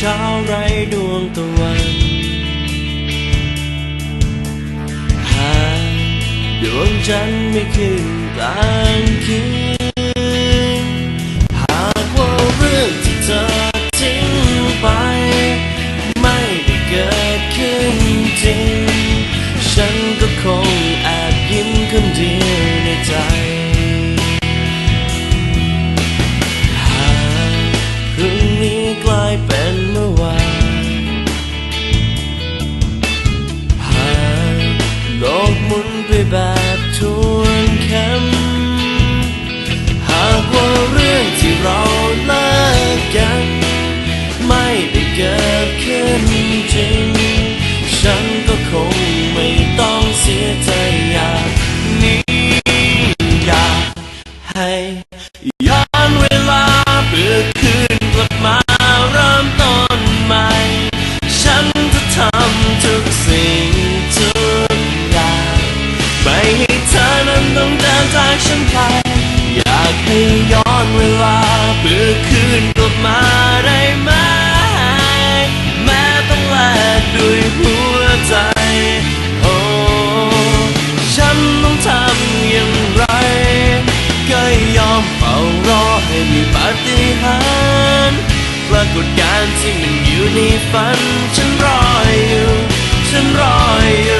ช้าไรดวงตะวันหากดวงจันทร์ไม่คืนกลางคืน ปาฏิหาริย์ปรากฏการณ์ที่มันอยู่ในฝัน ฉันรออยู่ ฉันรออยู่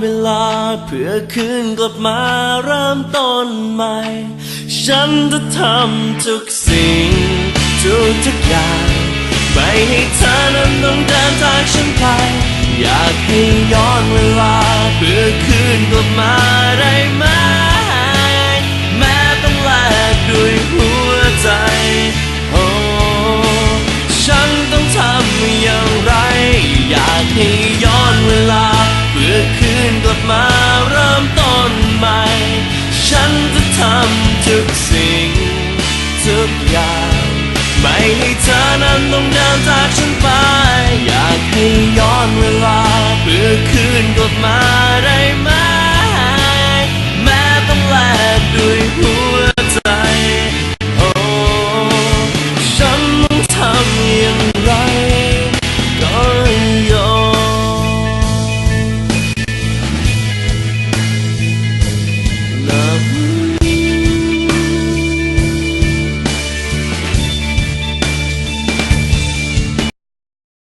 เวลาเพื่อคืนกลับมาเริ่มต้นใหม่ ฉันจะทำทุกสิ่ง ทุกทุกอย่างไม่ให้เธอนั้นต้องเดินจากฉันไป อยากให้ย้อนเวลาเพื่อคืนกลับมาได้ไหม แม้ต้องแลกด้วยหัวใจโอ้ฉันต้องทำอย่างไร อยากให้ย้อน touch